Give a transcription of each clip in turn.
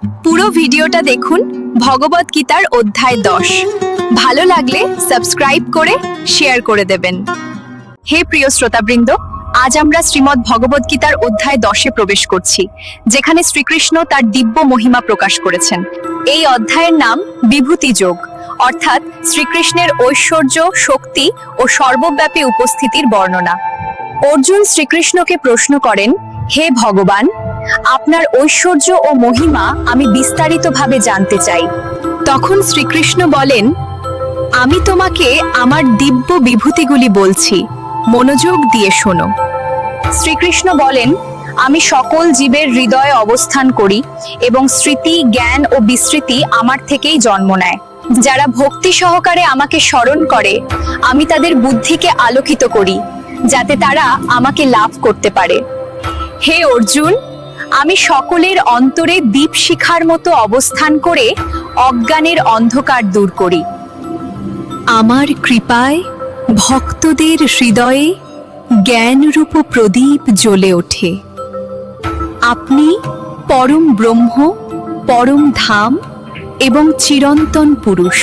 পুরো ভিডিওটা দেখুন ভগবত গীতার অধ্যায় দশ। ভালো লাগলে সাবস্ক্রাইব করে, শেয়ার করে দেবেন। হে প্রিয় শ্রোতাবৃন্দ, আজ আমরা শ্রীমদ্ ভগবত গীতার অধ্যায় দশে প্রবেশ করছি, যেখানে শ্রীকৃষ্ণ তার দিব্য মহিমা প্রকাশ করেছেন। এই অধ্যায়ের নাম বিভূতি যোগ, অর্থাৎ শ্রীকৃষ্ণের ঐশ্বর্য, শক্তি ও সর্বব্যাপী উপস্থিতির বর্ণনা। অর্জুন শ্রীকৃষ্ণকে প্রশ্ন করেন, হে ভগবান আপনার ঐশ্বর্য ও মহিমা আমি বিস্তারিতভাবে জানতে চাই। তখন শ্রীকৃষ্ণ বলেন, আমি তোমাকে আমার দিব্য বিভূতিগুলি বলছি, মনোযোগ দিয়ে শোনো। শ্রীকৃষ্ণ বলেন, আমি সকল জীবের হৃদয়ে অবস্থান করি এবং স্মৃতি, জ্ঞান ও বিস্মৃতি আমার থেকেই জন্ম নেয়। যারা ভক্তি সহকারে আমাকে স্মরণ করে, আমি তাদের বুদ্ধিকে আলোকিত করি, যাতে তারা আমাকে লাভ করতে পারে। হে অর্জুন আমি সকলের অন্তরে দীপ শিখার মতো অবস্থান করে অজ্ঞানের অন্ধকার দূর করি। আমার কৃপায় ভক্তদের হৃদয়ে জ্ঞানরূপ প্রদীপ জ্বলে ওঠে। আপনি পরম ব্রহ্ম, পরম ধাম এবং চিরন্তন পুরুষ।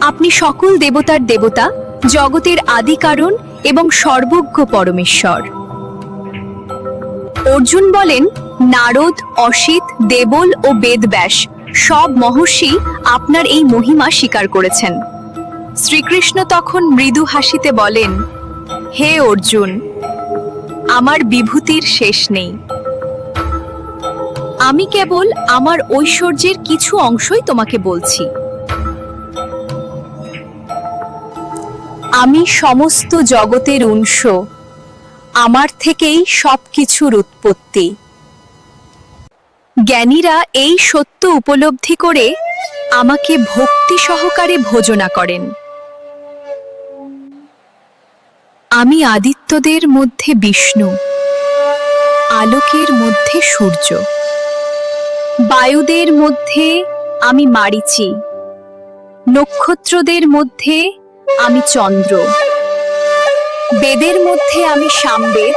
আপনি সকল দেবতার দেবতা, জগতের আদি কারণ এবং সর্বজ্ঞ পরমেশ্বর। অর্জুন বলেন, নারদ, অসিত, দেবল ও বেদব্যাস, সব মহর্ষি আপনার এই মহিমা স্বীকার করেছেন। শ্রীকৃষ্ণ তখন মৃদু হাসিতে বলেন, হে অর্জুন, আমার বিভূতির শেষ নেই। আমি কেবল আমার ঐশ্বর্যের কিছু অংশই তোমাকে বলছি। আমি সমস্ত জগতের উৎস আমার থেকেই সব কিছুর উৎপত্তি। জ্ঞানীরা এই সত্য উপলব্ধি করে আমাকে ভক্তি সহকারে ভোজনা করেন। আমি আদিত্যদের মধ্যে বিষ্ণু, আলোকের মধ্যে সূর্য, বায়ুদের মধ্যে আমি মারিচি, নক্ষত্রদের মধ্যে আমি চন্দ্র। বেদের মধ্যে আমি সামবেদ,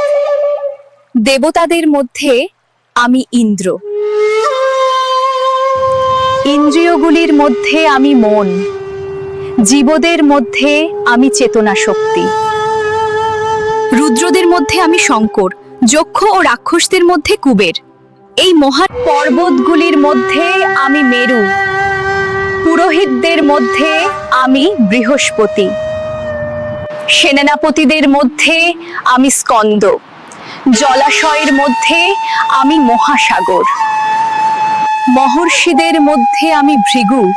দেবতাদের মধ্যে আমি ইন্দ্র। ইন্দ্রিয়গুলির মধ্যে আমি মন, জীবদের মধ্যে আমি চেতনা শক্তি। রুদ্রদের মধ্যে আমি শঙ্কর, যক্ষ ও রাক্ষসদের মধ্যে কুবের। এই মহা পর্বতগুলির মধ্যে আমি মেরু। পুরোহিতদের মধ্যে আমি বৃহস্পতি। সেনাপতিদের মধ্যে আমি স্কন্দ। জলাশয়ের মধ্যে আমি মহাসাগর। মহর্ষিদের মধ্যে আমি ভৃগু।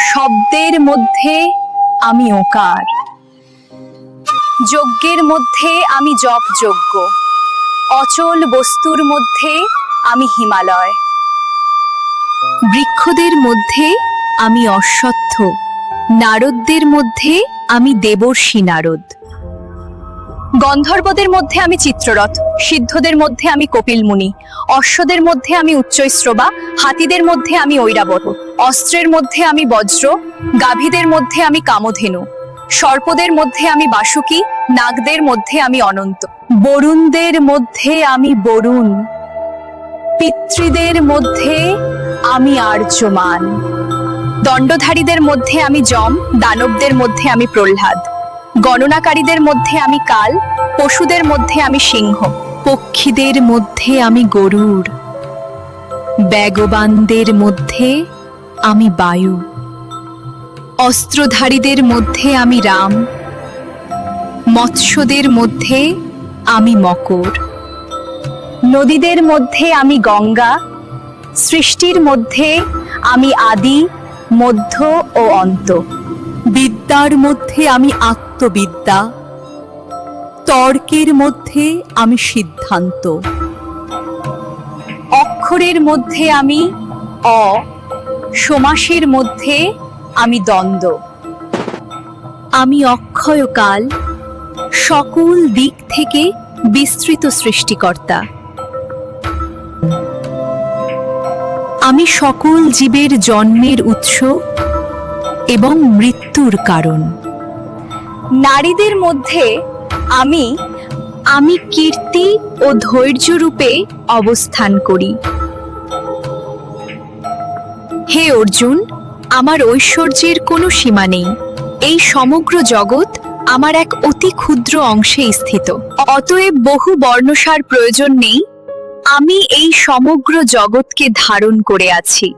শব্দের মধ্যে আমি ওকার। যজ্ঞের মধ্যে আমি জপ যজ্ঞ অচল বস্তুর মধ্যে আমি হিমালয়। বৃক্ষদের মধ্যে আমি অশ্বত্থ। নারদদের মধ্যে আমি দেবর্ষি নারদ গন্ধর্বদের মধ্যে আমি চিত্ররথ সিদ্ধদের মধ্যে আমি কপিল মুনি অশ্বদের মধ্যে আমি উচ্চৈশ্রবা হাতিদের মধ্যে আমি ঐরাবত অস্ত্রের মধ্যে আমি বজ্র গাভীদের মধ্যে আমি কামধেনু সর্পদের মধ্যে আমি বাসুকি নাগদের মধ্যে আমি অনন্ত বরুণদের মধ্যে আমি বরুণ পিতৃদের মধ্যে আমি আর্যমান দণ্ডধারীদের মধ্যে আমি যম দানবদের মধ্যে আমি প্রহ্লাদ গণনাকারীদের মধ্যে আমি কাল পশুদের মধ্যে আমি সিংহ পক্ষীদের মধ্যে আমি গরুর ব্যাগবানদের মধ্যে আমি বায়ু অস্ত্রধারীদের মধ্যে আমি রাম মৎস্যদের মধ্যে আমি মকর নদীদের মধ্যে আমি গঙ্গা সৃষ্টির মধ্যে আমি আদি মধ্য ও অন্ত। বিদ্যার মধ্যে আমি আত্মবিদ্যা, তর্কের মধ্যে আমি সিদ্ধান্ত। অক্ষরের মধ্যে আমি অ, সমাসের মধ্যে আমি দ্বন্দ্ব। আমি অক্ষয়কাল, সকল দিক থেকে বিস্তৃত সৃষ্টিকর্তা। আমি সকল জীবের জন্মের উৎস এবং মৃত্যুর কারণ। নারীদের মধ্যে আমি আমি কীর্তি ও ধৈর্য রূপে অবস্থান করি। হে অর্জুন, আমার ঐশ্বর্যের কোনো সীমা নেই। এই সমগ্র জগৎ আমার এক অতি ক্ষুদ্র অংশে স্থিত। অতএব বহু বর্ণসার প্রয়োজন নেই আমি এই সমগ্র জগৎকে ধারণ করে আছি।